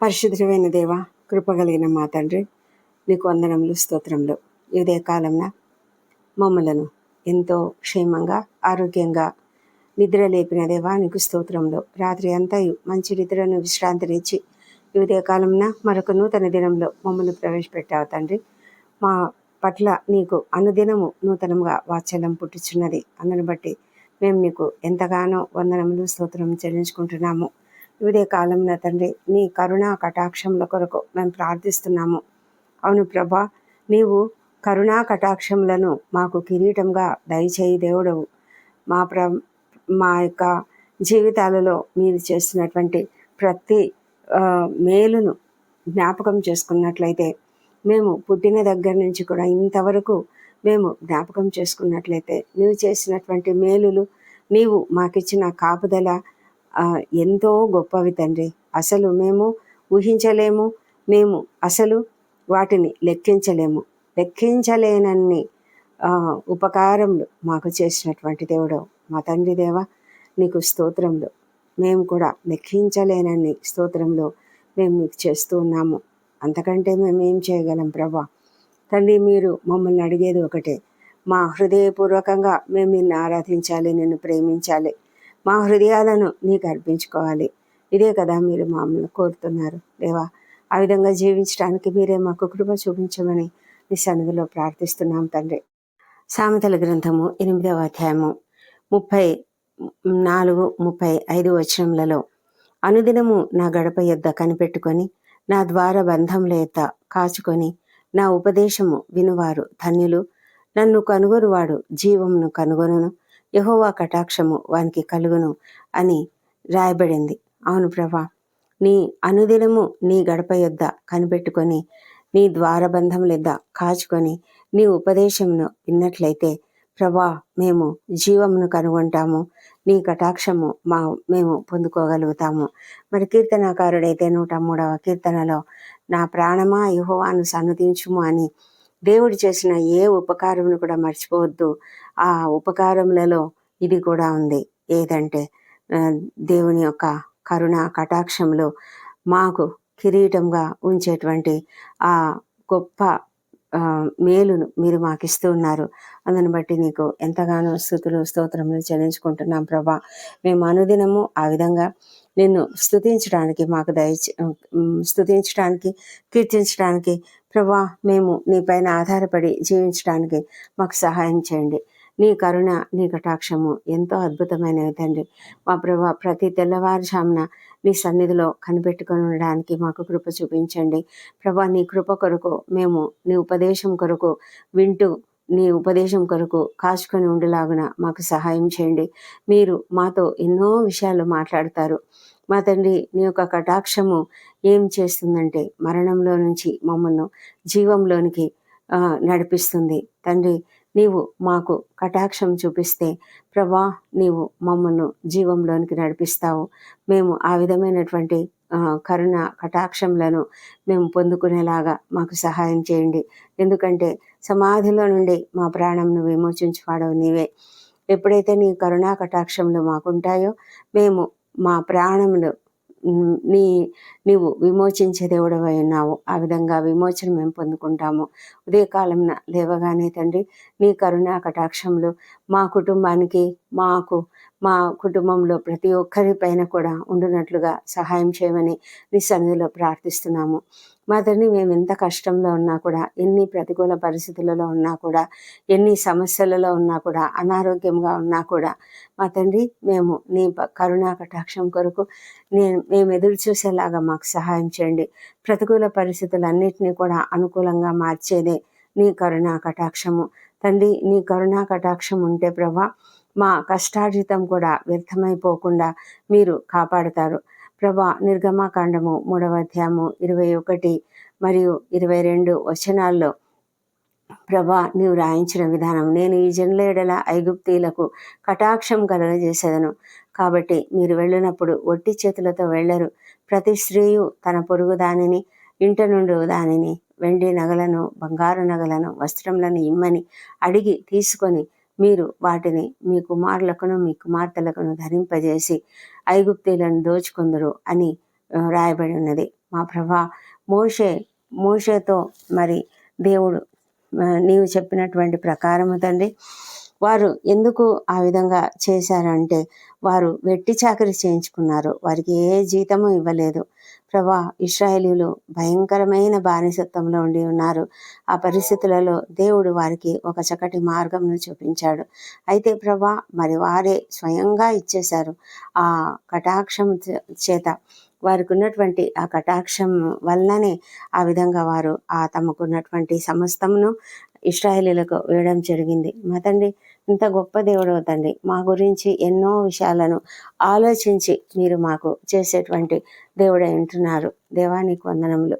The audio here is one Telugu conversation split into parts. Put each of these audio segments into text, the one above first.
పరిశుద్ధమైన దేవ కృపగలిగిన మా తండ్రి నీకు వందనములు స్తోత్రములు. ఇదే కాలంన మమ్మలను ఎంతో క్షేమంగా ఆరోగ్యంగా నిద్ర లేపిన దేవా నీకు స్తోత్రంలో రాత్రి అంతా మంచి నిద్రను విశ్రాంతినిచ్చి ఇదే కాలంన మరొక నూతన దినంలో మమ్మల్ని ప్రవేశపెట్టావు తండ్రి. మా పట్ల నీకు అనుదినము నూతనంగా వాత్సల్యం పుట్టుచున్నది అందుని బట్టి మేము నీకు ఎంతగానో వందనములు స్తోత్రం చెల్లించుకుంటున్నాము. ఇదే కాలంలో తండ్రి. నీ కరుణా కటాక్షముల కొరకు మేము ప్రార్థిస్తున్నాము. అవును ప్రభా నీవు కరుణా కటాక్షములను మాకు కిరీటంగా దయచేయి దేవుడవు. మా ప్ర మా యొక్క జీవితాలలో మీరు చేస్తున్నటువంటి ప్రతి మేలును జ్ఞాపకం చేసుకున్నట్లయితే మేము పుట్టిన దగ్గర నుంచి కూడా ఇంతవరకు మేము జ్ఞాపకం చేసుకున్నట్లయితే నీవు చేసినటువంటి మేలులు నీవు మాకిచ్చిన కాపుదల ఎంతో గొప్పవి తండ్రి. అసలు మేము ఊహించలేము. మేము అసలు వాటిని లెక్కించలేము. లెక్కించలేనన్ని ఉపకారములు మాకు చేసినటువంటి దేవుడు. మా తండ్రి దేవ నీకు స్తోత్రంలో మేము కూడా లెక్కించలేనన్ని స్తోత్రంలో మేము నీకు చేస్తూ ఉన్నాము. అంతకంటే మేము ఏం చేయగలం ప్రభా? తండ్రి మీరు మమ్మల్ని అడిగేది ఒకటే. మా హృదయపూర్వకంగా మేము నిన్ను ఆరాధించాలి నిన్ను ప్రేమించాలి. మా హృదయాలను నీకు అర్పించుకోవాలి. ఇదే కదా మీరు మామూలు కోరుతున్నారు. దేవా ఆ విధంగా జీవించడానికి మీరే మాకు కృప చూపించమని మీ సన్నిధిలో ప్రార్థిస్తున్నాం తండ్రి. సామెతల గ్రంథము ఎనిమిదవ అధ్యాయము ముప్పై నాలుగు ముప్పై ఐదు వచనములలో అనుదినము నా గడప యొద్ద కనిపెట్టుకొని నా ద్వార బంధముల యొద్ద కాచుకొని నా ఉపదేశము వినువారు ధన్యులు. నన్ను కనుగొరువాడు జీవమును కనుగొనను. యహోవా కటాక్షము వానికి కలుగును అని రాయబడింది. అవును ప్రభా నీ అనుదినము నీ గడప యొద్ద కనిపెట్టుకొని నీ ద్వారబంధములెద్ద కాచుకొని నీ ఉపదేశమును విన్నట్లయితే ప్రభా మేము జీవమును కనుగొంటాము నీ కటాక్షము మా మేము పొందుకోగలుగుతాము. మరి కీర్తనాకారుడైతే నూట మూడవ కీర్తనలో నా ప్రాణమా యుహోవాను సన్నతించుము అని దేవుడు చేసిన ఏ ఉపకారమును కూడా మర్చిపోవద్దు. ఆ ఉపకారములలో ఇది కూడా ఉంది. ఏదంటే దేవుని యొక్క కరుణ కటాక్షంలో మాకు కిరీటంగా ఉంచేటువంటి ఆ గొప్ప మేలును మీరు మాకు ఇస్తూ ఉన్నారు. అందుని బట్టి నీకు ఎంతగానో స్థుతులు స్తోత్రములు చెల్లించుకుంటున్నాం ప్రభా. మేము అనుదినము ఆ విధంగా నిన్ను స్థుతించడానికి మాకు దయచే స్థుతించడానికి కీర్తించడానికి ప్రభా మేము నీ పైన ఆధారపడి జీవించడానికి మాకు సహాయం చేయండి. నీ కరుణ నీ కటాక్షము ఎంతో అద్భుతమైనవి తండ్రి. మా ప్రభా ప్రతి తెల్లవారుజామున నీ సన్నిధిలో కనిపెట్టుకొని ఉండడానికి మాకు కృప చూపించండి. ప్రభా నీ కృప కొరకు మేము నీ ఉపదేశం కొరకు వింటూ నీ ఉపదేశం కొరకు కాచుకొని ఉండేలాగున మాకు సహాయం చేయండి. మీరు మాతో ఎన్నో విషయాలు మాట్లాడతారు. మా తండ్రి నీ యొక్క కటాక్షము ఏం చేస్తుందంటే మరణంలో నుంచి మమ్మల్ని జీవంలోనికి నడిపిస్తుంది. తండ్రి నీవు మాకు కటాక్షం చూపిస్తే ప్రభా నీవు మమ్మల్ని జీవంలోనికి నడిపిస్తావు. మేము ఆ విధమైనటువంటి కరుణ కటాక్షంలను మేము పొందుకునేలాగా మాకు సహాయం చేయండి. ఎందుకంటే సమాధిలో నుండి మా ప్రాణంను విమోచించువాడవు నీవే. ఎప్పుడైతే నీ కరుణా కటాక్షంలో మాకుంటాయో మేము మా ప్రాణములు నీ నీవు విమోచించే దేవుడవై ఉన్నావు. ఆ విధంగా విమోచన మేము పొందుకుంటాము. ఉదయకాలం లేవగానే తండ్రి నీ కరుణ కటాక్షములు మా కుటుంబానికి మాకు మా కుటుంబంలో ప్రతి ఒక్కరి పైన కూడా ఉండునట్లుగా సహాయం చేయమని నీ సన్నిధిలో ప్రార్థిస్తున్నాము. మా తండ్రి మేము ఎంత కష్టంలో ఉన్నా కూడా ఎన్ని ప్రతికూల పరిస్థితులలో ఉన్నా కూడా ఎన్ని సమస్యలలో ఉన్నా కూడా అనారోగ్యంగా ఉన్నా కూడా మా తండ్రి మేము నీ కరుణా కటాక్షం కొరకు నేను మేము ఎదురు చూసేలాగా మాకు సహాయం చేయండి. ప్రతికూల పరిస్థితులన్నింటినీ కూడా అనుకూలంగా మార్చేదే నీ కరుణా కటాక్షము. తండ్రి నీ కరుణా కటాక్షం ఉంటే ప్రభా మా కష్టార్జితం కూడా వ్యర్థమైపోకుండా మీరు కాపాడుతారు. ప్రభా నిర్గమాకాండము మూడవ అధ్యాయము ఇరవై ఒకటి మరియు ఇరవై రెండు వచనాల్లో ప్రభా నీవు రాయించిన విధానం. నేను ఈ జన్లేడల ఐగుప్తీలకు కటాక్షం కలగజేసేదను. కాబట్టి మీరు వెళ్ళినప్పుడు ఒట్టి చేతులతో వెళ్ళరు. ప్రతి స్త్రీయు తన పొరుగు దానిని ఇంట నుండి దానిని వెండి నగలను బంగారు నగలను వస్త్రములను ఇమ్మని అడిగి తీసుకొని మీరు వాటిని మీ కుమారులకును మీ కుమార్తెలకును ధరింపజేసి ఐగుప్తీలను దోచుకుందరు అని రాయబడి ఉన్నది. మా ప్రభా మోషే మోషేతో మరి దేవుడు నీవు చెప్పినటువంటి ప్రకారము తండ్రి వారు ఎందుకు ఆ విధంగా చేశారంటే వారు వెట్టి చాకరీ చేయించుకున్నారు. వారికి ఏ జీతము ఇవ్వలేదు. ప్రభా ఇస్రాయేలీలు భయంకరమైన బానిసత్వంలో ఉండి ఉన్నారు. ఆ పరిస్థితులలో దేవుడు వారికి ఒక చక్కటి మార్గంను చూపించాడు. అయితే ప్రభా మరి వారే స్వయంగా ఇచ్చేశారు ఆ కటాక్షం చేత. వారికి ఉన్నటువంటి ఆ కటాక్షం వల్లనే ఆ విధంగా వారు ఆ తమకున్నటువంటి సమస్తమును ఇస్రాయేలీలకు వేయడం జరిగింది. మతండి ఇంత గొప్ప దేవుడు తండ్రి మా గురించి ఎన్నో విషయాలను ఆలోచించి మీరు మాకు చేసేటువంటి దేవుడై ఉంటున్నారు. దేవానికి వందనములు.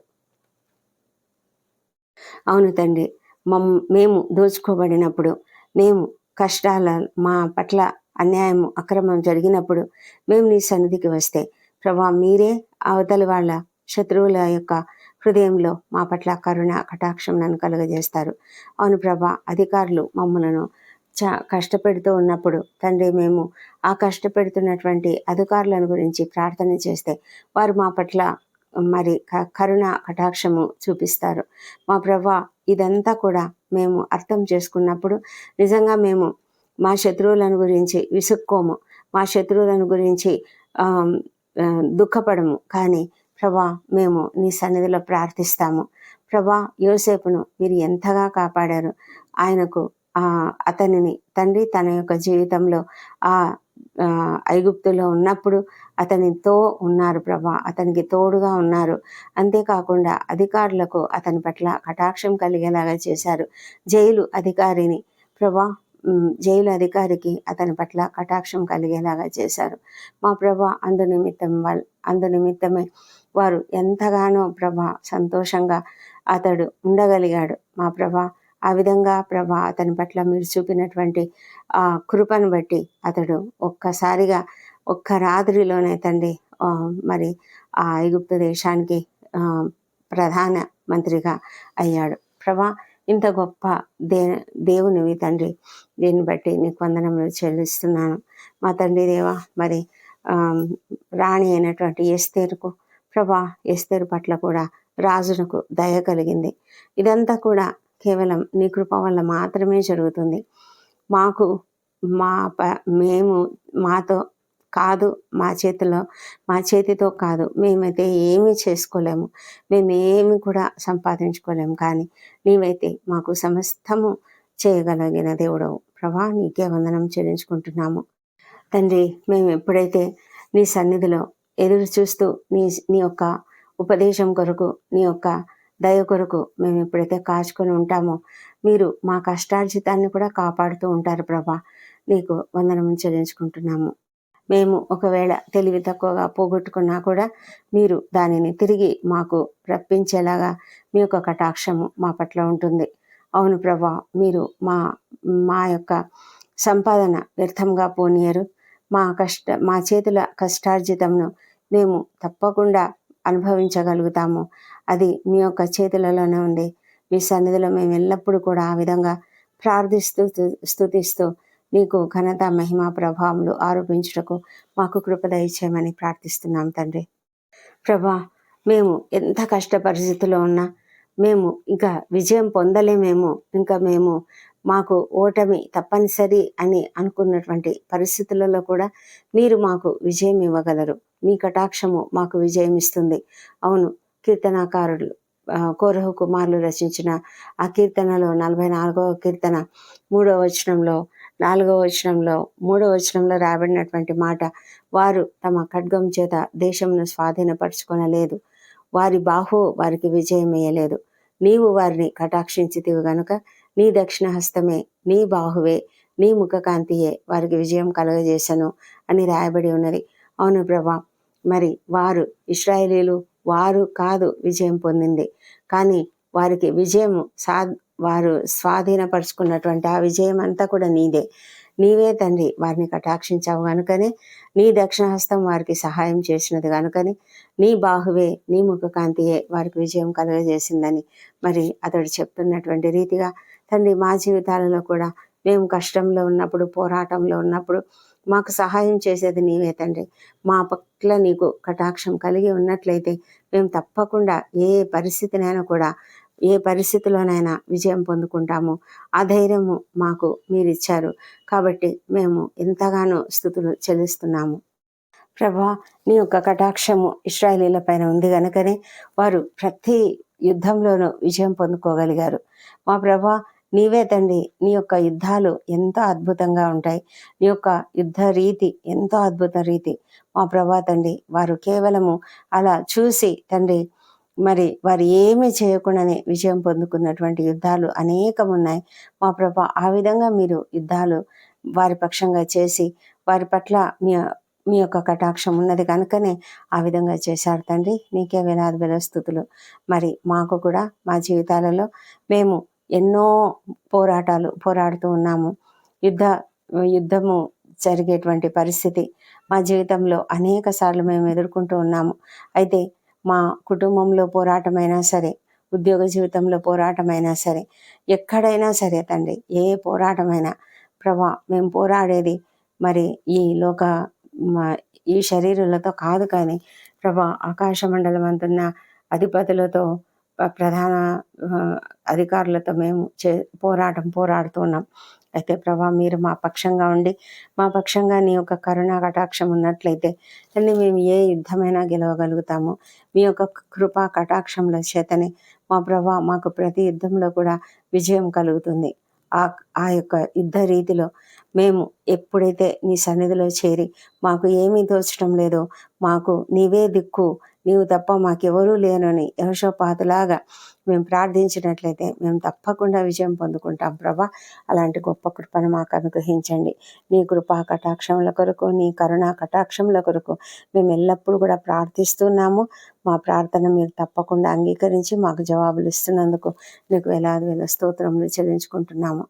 అవును తండ్రి మమ్ మేము దోచుకోబడినప్పుడు మేము కష్టాల మా పట్ల అన్యాయం అక్రమం జరిగినప్పుడు మేము నీ సన్నిధికి వస్తే ప్రభా మీరే అవతలి వాళ్ళ శత్రువుల యొక్క హృదయంలో మా పట్ల కరుణ కటాక్షం నన్ను కలుగజేస్తారు. అవును ప్రభా అధికారులు మమ్మలను చా కష్టపెడుతూ ఉన్నప్పుడు తండ్రి మేము ఆ కష్టపెడుతున్నటువంటి అధికారులను గురించి ప్రార్థన చేస్తే వారు మా పట్ల మరి క- కరుణ కటాక్షము చూపిస్తారు. మా ప్రభా ఇదంతా కూడా మేము అర్థం చేసుకున్నప్పుడు నిజంగా మేము మా శత్రువులను గురించి విసుక్కోము. మా శత్రువులను గురించి దుఃఖపడము. కానీ ప్రభా మేము నీ సన్నిధిలో ప్రార్థిస్తాము. ప్రభా యోసేపును మీరు ఎంతగా కాపాడారు. ఆయనకు అతనిని తండ్రి తన యొక్క జీవితంలో ఆ ఐగుప్తులో ఉన్నప్పుడు అతనితో ఉన్నారు ప్రభా అతనికి తోడుగా ఉన్నారు. అంతేకాకుండా అధికారులకు అతని పట్ల కటాక్షం కలిగేలాగా చేశారు. జైలు అధికారిని ప్రభా జైలు అధికారికి అతని పట్ల కటాక్షం కలిగేలాగా చేశారు. మా ప్రభా అందు నిమిత్తం వాళ్ళ అందు నిమిత్తమే వారు ఎంతగానో ప్రభా సంతోషంగా అతడు ఉండగలిగాడు. మా ప్రభా ఆ విధంగా ప్రభా అతని పట్ల మీరు చూపినటువంటి ఆ కృపను బట్టి అతడు ఒక్కసారిగా ఒక్క రాత్రిలోనే తండ్రి మరి ఆ ఐగుప్తు దేశానికి ప్రధాన మంత్రిగా అయ్యాడు. ప్రభా ఇంత గొప్ప దే దేవునివి తండ్రి దీన్ని బట్టి నీకు వందనములు చెల్లిస్తున్నాను. మా తండ్రి దేవా మరి రాణి అయినటువంటి ఎస్తేరుకు ప్రభా ఎస్తేరు పట్ల కూడా రాజునకు దయ కలిగింది. ఇదంతా కూడా కేవలం నీ కృప వల్ల మాత్రమే జరుగుతుంది. మాకు మా ప మేము మాతో కాదు మా చేతిలో మా చేతితో కాదు మేమైతే ఏమీ చేసుకోలేము. మేమేమి కూడా సంపాదించుకోలేము. కానీ నీవైతే మాకు సమస్తము చేయగలిగిన దేవుడవు. ప్రభా నీకే వందనం చెల్లించుకుంటున్నాము. తండ్రి మేము ఎప్పుడైతే నీ సన్నిధిలో ఎదురు చూస్తూ నీ నీ యొక్క ఉపదేశం కొరకు నీ యొక్క దయ కొరకు మేము ఎప్పుడైతే కాచుకొని ఉంటామో మీరు మా కష్టార్జితాన్ని కూడా కాపాడుతూ ఉంటారు ప్రభా. నీకు వందనము చెల్లించుకుంటున్నాము. మేము ఒకవేళ తెలివి తక్కువగా పోగొట్టుకున్నా కూడా మీరు దానిని తిరిగి మాకు రప్పించేలాగా మీ యొక్క కటాక్షము మా పట్ల ఉంటుంది. అవును ప్రభా మీరు మా మా యొక్క సంపాదన వ్యర్థంగా పోనీయరు. మా కష్ట మా చేతుల కష్టార్జితంను మేము తప్పకుండా అనుభవించగలుగుతాము. అది మీ యొక్క చేతులలోనే ఉంది. మీ సన్నిధిలో మేము ఎల్లప్పుడూ కూడా ఆ విధంగా ప్రార్థిస్తూ స్థుతిస్తూ నీకు ఘనత మహిమ ప్రభావములు ఆరోపించుటకు మాకు కృప దయచేయమని ప్రార్థిస్తున్నాం తండ్రి. ప్రభా మేము ఎంత కష్ట పరిస్థితిలో ఉన్నా మేము ఇంకా విజయం పొందలేమేమో ఇంకా మేము మాకు ఓటమి తప్పనిసరి అని అనుకున్నటువంటి పరిస్థితులలో కూడా మీరు మాకు విజయం ఇవ్వగలరు. మీ కటాక్షము మాకు విజయం ఇస్తుంది. అవును కీర్తనాకారులు కోరహు కుమారులు రచించిన ఆ కీర్తనలో నలభై నాలుగవ కీర్తన మూడవ వచనంలో నాలుగవ వచనంలో మూడవ వచనంలో రాబడినటువంటి మాట వారు తమ ఖడ్గం చేత దేశమును స్వాధీనపరచుకొనలేదు. వారి బాహు వారికి విజయం వేయలేదు నీవు వారిని కటాక్షించితివి గనుక నీ దక్షిణ హస్తమే నీ బాహువే నీ ముఖకాంతియే వారికి విజయం కలుగజేశాను అని రాయబడి ఉన్నది. అవును ప్రభా మరి వారు ఇస్రాయేలీలు వారు కాదు విజయం పొందింది. కానీ వారికి విజయం సా వారు స్వాధీనపరుచుకున్నటువంటి ఆ విజయం అంతా కూడా నీదే. నీవే తండ్రి వారిని కటాక్షించావు కనుకనే నీ దక్షిణ హస్తం వారికి సహాయం చేసినది కనుకని నీ బాహువే నీ ముఖకాంతియే వారికి విజయం కలుగజేసిందని మరి అతడు చెప్తున్నటువంటి రీతిగా తండ్రి మా జీవితాలలో కూడా మేము కష్టంలో ఉన్నప్పుడు పోరాటంలో ఉన్నప్పుడు మాకు సహాయం చేసేది నీవే తండ్రి. మా పట్ల నీకు కటాక్షం కలిగి ఉన్నట్లయితే మేము తప్పకుండా ఏ పరిస్థితినైనా కూడా ఏ పరిస్థితిలోనైనా విజయం పొందుకుంటాము. ఆ ధైర్యము మాకు మీరు ఇచ్చారు కాబట్టి మేము ఎంతగానో స్థుతులు చెల్లిస్తున్నాము. ప్రభా నీ యొక్క కటాక్షము ఇస్రాయలీల పైన ఉంది కనుకనే వారు ప్రతి యుద్ధంలోనూ విజయం పొందుకోగలిగారు. మా ప్రభా నీవే తండ్రి నీ యొక్క యుద్ధాలు ఎంతో అద్భుతంగా ఉంటాయి. నీ యొక్క యుద్ధ రీతి ఎంతో అద్భుత రీతి. మా ప్రభా తండ్రి వారు కేవలము అలా చూసి తండ్రి మరి వారు ఏమీ చేయకుండానే విజయం పొందుకున్నటువంటి యుద్ధాలు అనేకం ఉన్నాయి మా ప్రభా ఆ విధంగా మీరు యుద్ధాలు వారి పక్షంగా చేసి వారి పట్ల మీ మీ యొక్క కటాక్షం ఉన్నది కనుకనే ఆ విధంగా చేశారు తండ్రి. నీకే వేలాది వేల స్థుతులు. మరి మాకు కూడా మా జీవితాలలో మేము ఎన్నో పోరాటాలు పోరాడుతూ ఉన్నాము. యుద్ధ యుద్ధము జరిగేటువంటి పరిస్థితి మా జీవితంలో అనేక సార్లు మేము ఎదుర్కొంటూ ఉన్నాము. అయితే మా కుటుంబంలో పోరాటమైనా సరే ఉద్యోగ జీవితంలో పోరాటమైనా సరే ఎక్కడైనా సరే తండ్రి ఏ పోరాటమైనా ప్రభా మేము పోరాడేది మరి ఈ లోక ఈ శరీరాలతో కాదు కానీ ప్రభా ఆకాశ మండలం అంటున్న అధిపతులతో ప్రధాన అధికారులతో మేము చే పోరాటం పోరాడుతున్నాం అయితే ప్రభా మీరు మా పక్షంగా ఉండి మా పక్షంగా నీ యొక్క కరుణా కటాక్షం ఉన్నట్లయితే అన్ని మేము ఏ యుద్ధమైనా గెలవగలుగుతాము. మీ యొక్క కృపా కటాక్షంలో చేతనే మా ప్రభా మాకు ప్రతి యుద్ధంలో కూడా విజయం కలుగుతుంది. ఆ ఆ యొక్క యుద్ధ రీతిలో మేము ఎప్పుడైతే నీ సన్నిధిలో చేరి మాకు ఏమీ దోచడం లేదో మాకు నీవే దిక్కు నీవు తప్ప మాకెవరూ లేనని యహోషోపాతులాగా మేము ప్రార్థించినట్లయితే మేము తప్పకుండా విజయం పొందుకుంటాం ప్రభా. అలాంటి గొప్ప కృపను మాకు అనుగ్రహించండి. నీ కృపా కటాక్షముల కొరకు నీ కరుణా కటాక్షముల కొరకు మేము ఎల్లప్పుడూ కూడా ప్రార్థిస్తున్నాము. మా ప్రార్థన మీరు తప్పకుండా అంగీకరించి మాకు జవాబులు ఇస్తున్నందుకు నీకు వేలాది వేల స్తోత్రములు చెల్లించుకుంటున్నాము.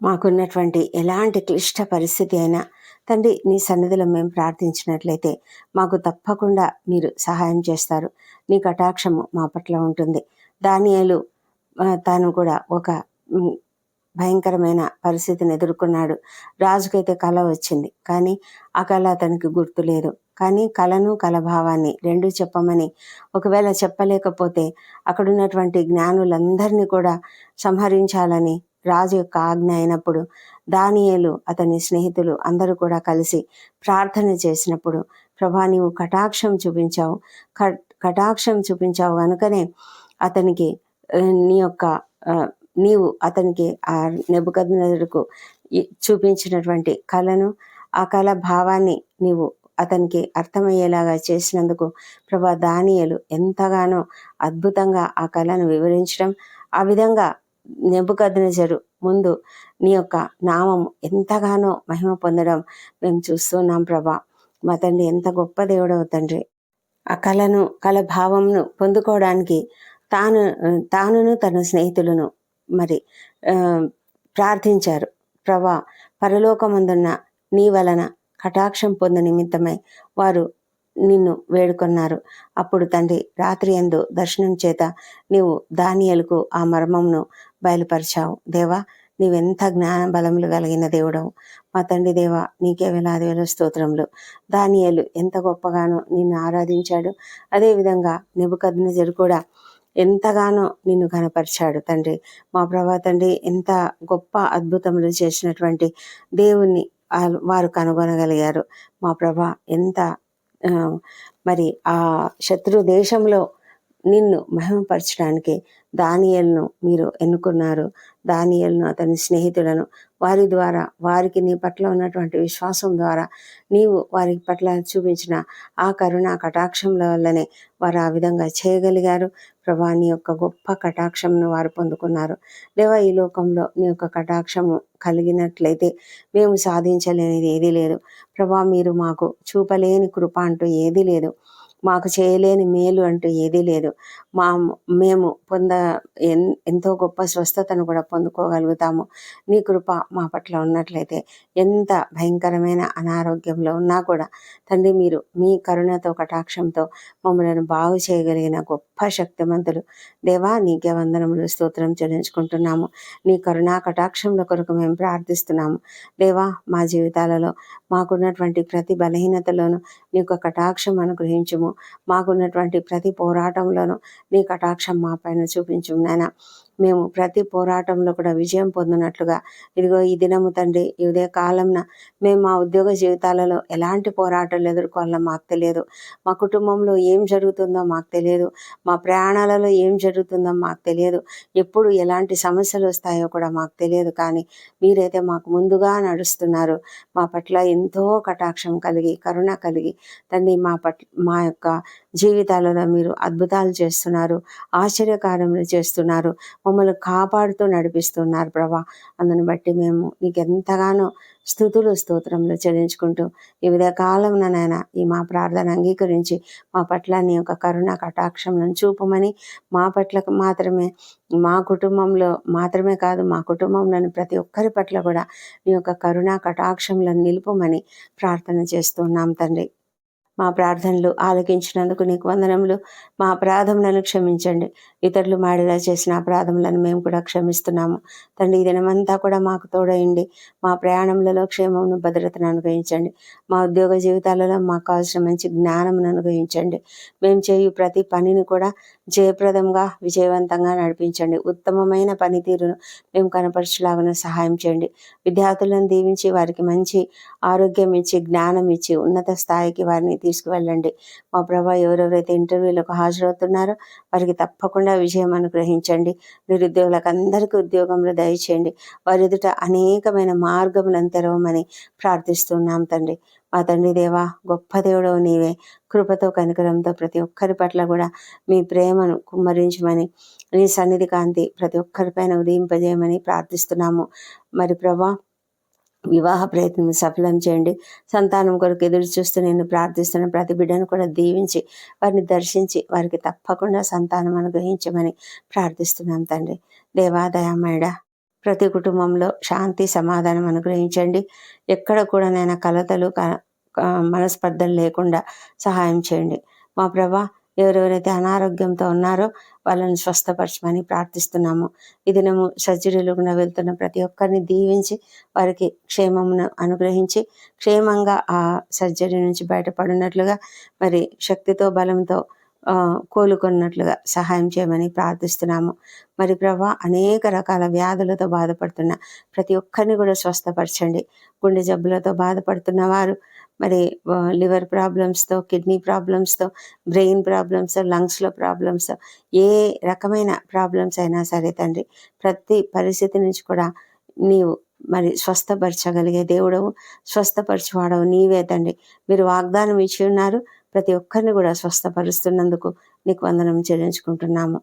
మాకున్నటువంటి ఎలాంటి క్లిష్ట పరిస్థితి అయినా తండ్రి నీ సన్నిధిలో మేము ప్రార్థించినట్లయితే మాకు తప్పకుండా మీరు సహాయం చేస్తారు. నీ కటాక్షము మా పట్ల ఉంటుంది. దానియాలు తాను కూడా ఒక భయంకరమైన పరిస్థితిని ఎదుర్కొన్నాడు. రాజుకైతే కళ వచ్చింది. కానీ ఆ కళ అతనికి గుర్తు లేదు. కానీ కళను కలభావాన్ని రెండూ చెప్పమని ఒకవేళ చెప్పలేకపోతే అక్కడ ఉన్నటువంటి జ్ఞానులందరినీ కూడా సంహరించాలని రాజు యొక్క ఆజ్ఞ అయినప్పుడు దానియేలు అతని స్నేహితులు అందరూ కూడా కలిసి ప్రార్థన చేసినప్పుడు ప్రభా నీవు కటాక్షం చూపించావు కటాక్షం చూపించావు కనుకనే అతనికి నీ యొక్క నీవు అతనికి ఆ నెబుకద్నకు చూపించినటువంటి కళను ఆ కళ భావాన్ని నీవు అతనికి అర్థమయ్యేలాగా చేసినందుకు ప్రభా దానియలు ఎంతగానో అద్భుతంగా ఆ కళను వివరించడం ఆ విధంగా నెబుకద్నజరు ముందు నీ యొక్క నామం ఎంతగానో మహిమ పొందడం మేము చూస్తున్నాం ప్రభా. మా తండ్రి ఎంత గొప్ప దేవుడవు తండ్రి. ఆ కళను కళ భావంను పొందుకోవడానికి తాను తానును తన స్నేహితులను మరి ప్రార్థించారు. ప్రభా పరలోకమందున్న నీ వలన కటాక్షం పొంద నిమిత్తమై వారు నిన్ను వేడుకొన్నారు. అప్పుడు తండ్రి రాత్రి ఎందు దర్శనం చేత నీవు దానియలకు ఆ మర్మంను బయలుపరిచావు. దేవా నీవెంత జ్ఞాన బలములు కలిగిన దేవుడవు. మా తండ్రి దేవ నీకే వేలాది వేల స్తోత్రములు. దానియలు ఎంత గొప్పగానో నిన్ను ఆరాధించాడు. అదేవిధంగా నిబుకద్నజరు కూడా ఎంతగానో నిన్ను కనపరిచాడు తండ్రి. మా ప్రభా తండ్రి ఎంత గొప్ప అద్భుతములు చేసినటువంటి దేవుణ్ణి వారు కనుగొనగలిగారు. మా ప్రభా ఎంత మరి ఆ శత్రు దేశంలో నిన్ను మహిమపరచడానికి దానియల్ను మీరు ఎన్నుకున్నారు. దానియల్ను అతని స్నేహితులను వారి ద్వారా వారికి నీ పట్ల ఉన్నటువంటి విశ్వాసం ద్వారా నీవు వారి పట్ల చూపించిన ఆ కరుణ కటాక్షంల వల్లనే వారు ఆ విధంగా చేయగలిగారు. ప్రభా నీ యొక్క గొప్ప కటాక్షంను వారు పొందుకున్నారు. దేవ ఈ లోకంలో నీ యొక్క కటాక్షము కలిగినట్లయితే మేము సాధించలేనిది ఏదీ లేదు. ప్రభా మీరు మాకు చూపలేని కృప అంటూ ఏదీ లేదు. మాకు చేయలేని మేలు అంటూ ఏదీ లేదు. మా మేము పొంద ఎన్ ఎంతో గొప్ప స్వస్థతను కూడా పొందుకోగలుగుతాము. నీ కృప మా పట్ల ఉన్నట్లయితే ఎంత భయంకరమైన అనారోగ్యంలో ఉన్నా కూడా తండ్రి మీరు మీ కరుణతో కటాక్షంతో మమ్మల్ని బాగు చేయగలిగిన గొప్ప శక్తిమంతులు. దేవా నీకే వందనములు స్తోత్రం చెల్లించుకుంటున్నాము. నీ కరుణా కటాక్షంల కొరకు మేము ప్రార్థిస్తున్నాము. దేవా మా జీవితాలలో మాకున్నటువంటి ప్రతి బలహీనతలోనూ నీ యొక్క కటాక్షం అనుగ్రహించుము. మాకున్నటువంటి ప్రతి పోరాటంలోనూ నీ కటాక్షం మా పైన చూపించు నాయన. మేము ప్రతి పోరాటంలో కూడా విజయం పొందినట్లుగా ఇదిగో ఈ దినము తండ్రి ఇదే కాలంన మేము మా ఉద్యోగ జీవితాలలో ఎలాంటి పోరాటాలు ఎదుర్కోవాలో మాకు తెలియదు. మా కుటుంబంలో ఏం జరుగుతుందో మాకు తెలియదు. మా ప్రయాణాలలో ఏం జరుగుతుందో మాకు తెలియదు. ఎప్పుడు ఎలాంటి సమస్యలు వస్తాయో కూడా మాకు తెలియదు. కానీ మీరైతే మాకు ముందుగా నడుస్తున్నారు. మా పట్ల ఎంతో కటాక్షం కలిగి కరుణ కలిగి తండ్రి మా పట్ల మా యొక్క జీవితాలలో మీరు అద్భుతాలు చేస్తున్నారు ఆశ్చర్యకార్యములు చేస్తున్నారు మమ్మల్ని కాపాడుతూ నడిపిస్తున్నారు ప్రభా. అందుని బట్టి మేము నీకు ఎంతగానో స్థుతులు స్తోత్రములు చెల్లించుకుంటూ వివిధ కాలంలో నాయన ఈ మా ప్రార్థన అంగీకరించి మా పట్ల నీ యొక్క కరుణ కటాక్షంలను చూపమని మా పట్ల మాత్రమే మా కుటుంబంలో మాత్రమే కాదు మా కుటుంబంలోని ప్రతి ఒక్కరి పట్ల కూడా నీ యొక్క కరుణ కటాక్షంలను నిలుపమని ప్రార్థన చేస్తున్నాం తండ్రి. మా ప్రార్థనలు ఆలకించినందుకు నీకు వందనములు. మా అపరాధములను క్షమించండి. ఇతరులు మాడిలా చేసిన అపరాధములను మేము కూడా క్షమిస్తున్నాము. తండ్రి ఈ దినమంతా కూడా మాకు తోడయండి. మా ప్రయాణములలో క్షేమమును భద్రతను అనుగ్రహించండి. మా ఉద్యోగ జీవితాలలో మాకు కావాల్సిన మంచి జ్ఞానమును అనుగ్రహించండి. మేము చేయు ప్రతి పనిని కూడా జయప్రదంగా విజయవంతంగా నడిపించండి. ఉత్తమమైన పనితీరును మేము కనపరచలాగా సహాయం చేయండి. విద్యార్థులను దీవించి వారికి మంచి ఆరోగ్యం ఇచ్చి జ్ఞానం ఇచ్చి ఉన్నత స్థాయికి వారిని తీసుకువెళ్ళండి. మా ప్రభా ఎవరెవరైతే ఇంటర్వ్యూలకు హాజరవుతున్నారో వారికి తప్పకుండా విజయం అనుగ్రహించండి. నిరుద్యోగులకు అందరికీ ఉద్యోగంలో దయచేయండి. వారి ఎదుట అనేకమైన మార్గములను తెరవమని ప్రార్థిస్తున్నాం తండ్రి. మా తండ్రి దేవా గొప్ప దేవుడవు నీవే. కృపతో కనికరంతో ప్రతి ఒక్కరి పట్ల కూడా మీ ప్రేమను కుమ్మరించమని నీ సన్నిధి కాంతి ప్రతి ఒక్కరిపైన ఉదయింపజేయమని ప్రార్థిస్తున్నాము. మరి ప్రభా వివాహ ప్రయత్నం సఫలం చేయండి. సంతానం కొరకు ఎదురు చూస్తూ నేను ప్రార్థిస్తున్న ప్రతి బిడ్డను కూడా దీవించి వారిని దర్శించి వారికి తప్పకుండా సంతానం అనుగ్రహించమని ప్రార్థిస్తున్నాం తండ్రి. దేవాదయమేడ ప్రతి కుటుంబంలో శాంతి సమాధానం అనుగ్రహించండి. ఎక్కడ కూడా నేను కలతలు మనస్పర్ధలు లేకుండా సహాయం చేయండి. మా ప్రభా ఎవరెవరైతే అనారోగ్యంతో ఉన్నారో వాళ్ళని స్వస్థపరచమని ప్రార్థిస్తున్నాము. ఈ దినము సర్జరీలు కూడా వెళ్తున్న ప్రతి ఒక్కరిని దీవించి వారికి క్షేమమును అనుగ్రహించి క్షేమంగా ఆ సర్జరీ నుంచి బయటపడినట్లుగా మరి శక్తితో బలంతో కోలుకున్నట్లుగా సహాయం చేయమని ప్రార్థిస్తున్నాము. మరి ప్రభా అనేక రకాల వ్యాధులతో బాధపడుతున్న ప్రతి ఒక్కరిని కూడా స్వస్థపరచండి. గుండె జబ్బులతో బాధపడుతున్న వారు మరి లివర్ ప్రాబ్లమ్స్తో కిడ్నీ ప్రాబ్లమ్స్తో బ్రెయిన్ ప్రాబ్లమ్స్ లంగ్స్లో ప్రాబ్లమ్స్ ఏ రకమైన ప్రాబ్లమ్స్ అయినా సరే తండ్రి ప్రతి పరిస్థితి నుంచి కూడా నీవు మరి స్వస్థపరచగలిగే దేవుడవు స్వస్థపరచువాడవు నీవే తండ్రి. మీరు వాగ్దానం ఇచ్చి ఉన్నారు ప్రతి ఒక్కరిని కూడా స్వస్థపరుస్తున్నందుకు నీకు వందనం చెల్లించుకుంటున్నాము.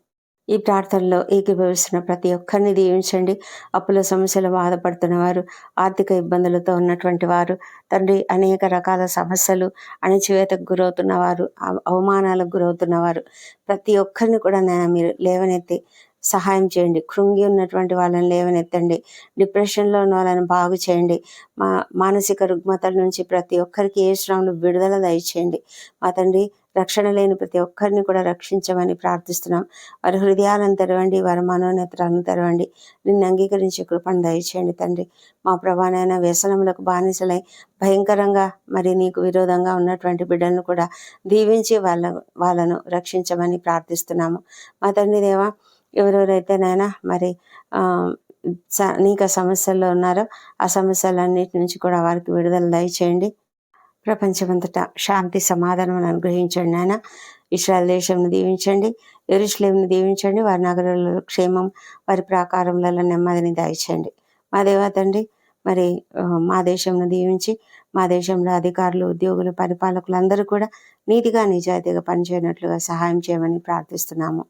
ఈ ప్రార్థనలో ఏకీభవిస్తున్న ప్రతి ఒక్కరిని దీవించండి. అప్పుల సమస్యలు బాధపడుతున్న వారు ఆర్థిక ఇబ్బందులతో ఉన్నటువంటి వారు తండ్రి అనేక రకాల సమస్యలు అణచివేతకు గురవుతున్న వారు అవమానాలకు గురవుతున్న వారు ప్రతి ఒక్కరిని కూడా నేను మీరు లేవనెత్తి సహాయం చేయండి. కృంగి ఉన్నటువంటి వాళ్ళని లేవనెత్తండి. డిప్రెషన్లో ఉన్న వాళ్ళని బాగు చేయండి. మా మానసిక రుగ్మతల నుంచి ప్రతి ఒక్కరికి ఏ శ్రమలు విడుదల దయచేయండి. మా తండ్రి రక్షణ లేని ప్రతి ఒక్కరిని కూడా రక్షించమని ప్రార్థిస్తున్నాం. వారి హృదయాలను తెరవండి వారి మనోనేత్రాలను తెరవండి. నిన్ను అంగీకరించే కృపను దయచేయండి తండ్రి. మా ప్రభానైనా వ్యసనములకు బానిసలై భయంకరంగా మరి నీకు విరోధంగా ఉన్నటువంటి బిడ్డలను కూడా దీవించి వాళ్ళ వాళ్ళను రక్షించమని ప్రార్థిస్తున్నాము. మా తండ్రి దేవా ఎవరెవరైతేనైనా మరి అనేక సమస్యల్లో ఉన్నారో ఆ సమస్యలన్నిటి నుంచి కూడా వారికి విడుదల దయచేయండి. ప్రపంచమంతటా శాంతి సమాధానం అనుగ్రహించండి నాయన. ఇస్రాయల్ దేశంను దీవించండి ఎరుశ్లేంను దీవించండి వారి నగరాలలో క్షేమం వారి ప్రాకారంలలో నెమ్మదిని దాయిచండి. మా దేవా తండ్రి మరి మా దేశంను దీవించి మా దేశంలో అధికారులు ఉద్యోగులు పరిపాలకులు అందరూ కూడా నీతిగా నిజాయితీగా పనిచేయనట్లుగా సహాయం చేయమని ప్రార్థిస్తున్నాము.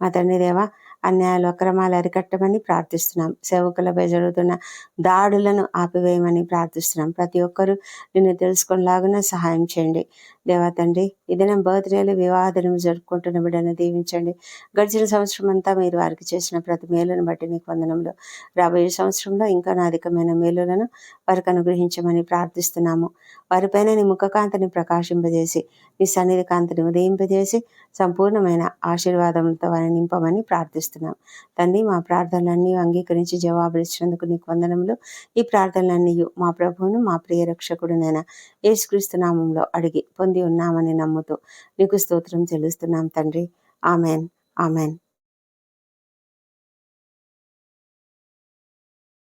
మా తండ్రి దేవా అన్యాయాలు అక్రమాలు అరికట్టమని ప్రార్థిస్తున్నాం. సేవకులపై జరుగుతున్న దాడులను ఆపివేయమని ప్రార్థిస్తున్నాం. ప్రతి ఒక్కరూ నిన్ను తెలుసుకునేలాగా సహాయం చేయండి. దేవా తండ్రి ఈ దినం బర్త్డేలు వివాహాలను జరుపుకుంటున్న బిడ్డను దీవించండి. గడిచిన సంవత్సరం అంతా మీరు వారికి చేసిన ప్రతి మేలును బట్టి నీకు వందనంలో రాబోయే సంవత్సరంలో ఇంకా అధికమైన మేలులను వారికి అనుగ్రహించమని ప్రార్థిస్తున్నాము. వారిపైన నీ ముఖకాంతిని ప్రకాశింపజేసి నీ సన్నిధి కాంతిని ఉదయింపజేసి సంపూర్ణమైన ఆశీర్వాదంతో వారిని నింపమని ప్రార్థిస్తున్నాం తండ్రి మా ప్రార్థనలన్నీ అంగీకరించి జవాబులిచ్చినందుకు నీకు వందనములు. ఈ ప్రార్థనలన్నీ మా ప్రభువును మా ప్రియ రక్షకుడునైన యేసుక్రీస్తు నామంలో అడిగి పొంది ఉన్నామని నమ్ముతూ నీకు స్తోత్రం చెల్లిస్తున్నాం తండ్రి. ఆమెన్. ఆమెన్.